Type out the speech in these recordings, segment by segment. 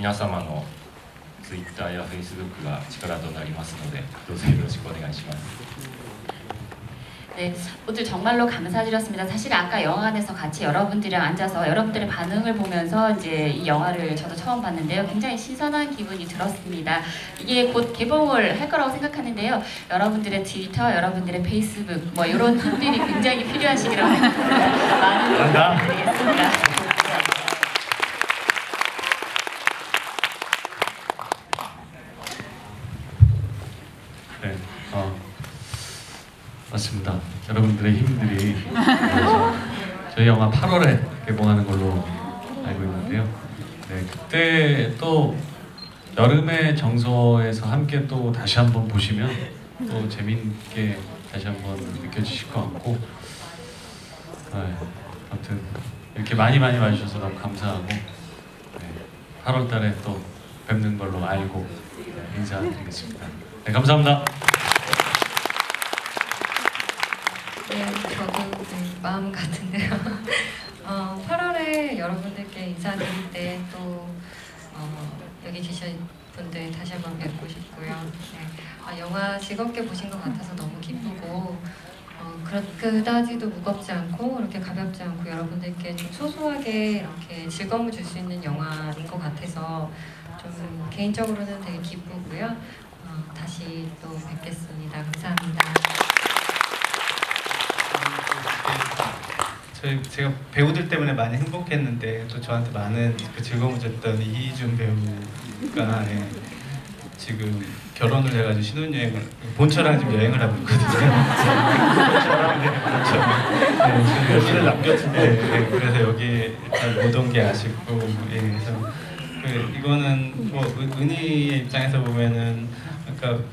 皆様の Twitter や Facebook が力となりますので、どうぞよろしくお願いします。 네, 모두 정말로 감사드렸습니다. 사실 아까 영화관에서 같이 여러분들이랑 앉아서 여러분들의 반응을 보면서 이제 이 영화를 저도 처음 봤는데요. 굉장히 신선한 기분이 들었습니다. 이게 곧 개봉을 할 거라고 생각하는데요. 여러분들의 트위터, 여러분들의 페이스북 뭐 이런 힘들이 굉장히 필요한 시기라고 생각합니다. 많은 도움 부탁드리겠습니다. 맞습니다. 여러분들의 힘들이 어, 저희 영화 8월에 개봉하는 걸로 알고 있는데요. 네, 그때 또 여름의 정서에서 함께 또 다시 한번 보시면 또 재밌게 다시 한번 느껴지실 것 같고, 네, 아무튼 이렇게 많이 많이 와주셔서 너무 감사하고 네, 8월 달에 또 뵙는 걸로 알고 네, 인사드리겠습니다. 네, 감사합니다. 네, 저도 네, 마음 같은데요. 어, 8월에 여러분들께 인사드릴 때또 어, 여기 계신 분들 다시 한번 뵙고 싶고요. 네, 아, 영화 즐겁게 보신 것 같아서 너무 기쁘고 어, 그렇, 그다지도 무겁지 않고 이렇게 가볍지 않고 여러분들께 좀 소소하게 이렇게 즐거움을 줄 수 있는 영화인 것 같아서 좀 개인적으로는 되게 기쁘고요. 어, 다시 또 뵙겠습니다. 감사합니다. 저희 제가 배우들 때문에 많이 행복했는데 또 저한테 많은 그 즐거움을 줬던 이희준 배우가 예, 지금 결혼을 해가지고 신혼여행을 본처랑 지금 여행을 하고 있거든요. 본처랑 네, 본처. 네, 여기를 남겼는데 네, 네, 그래서 여기 일단 못 온 게 아쉽고 예, 그래서 그 이거는 뭐 은- 은희의 입장에서 보면은 아까 그-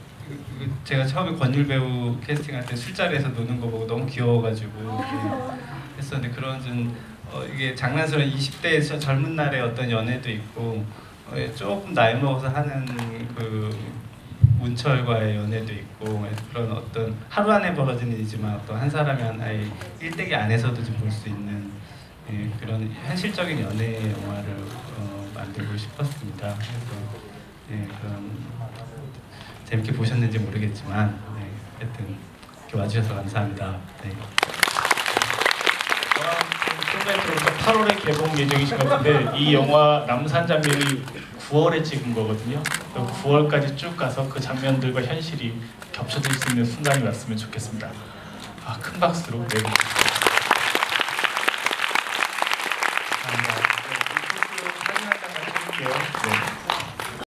그 제가 처음에 권율 배우 캐스팅할 때 술자리에서 노는 거 보고 너무 귀여워가지고 예, 했었는데 그런 좀 어, 이게 장난스러운 20대 저 젊은 날의 어떤 연애도 있고 어, 예, 조금 나이 먹어서 하는 그 문철과의 연애도 있고 예, 그런 어떤 하루 안에 벌어지는 일이지만 어떤 한 사람이 하나의 일대기 안에서도 좀 볼 수 있는 예, 그런 현실적인 연애 영화를 어, 만들고 싶었습니다. 그래서 예, 그런 재밌게 보셨는지 모르겠지만 네, 하여튼 이렇게 와주셔서 감사합니다. 네. 좀전에 들어서 8월에 개봉 예정이신 것 같은데 이 영화 남산 장면이 9월에 찍은 거거든요. 9월까지 쭉 가서 그 장면들과 현실이 겹쳐질 수 있는 순간이 왔으면 좋겠습니다. 아, 큰 박수로 네.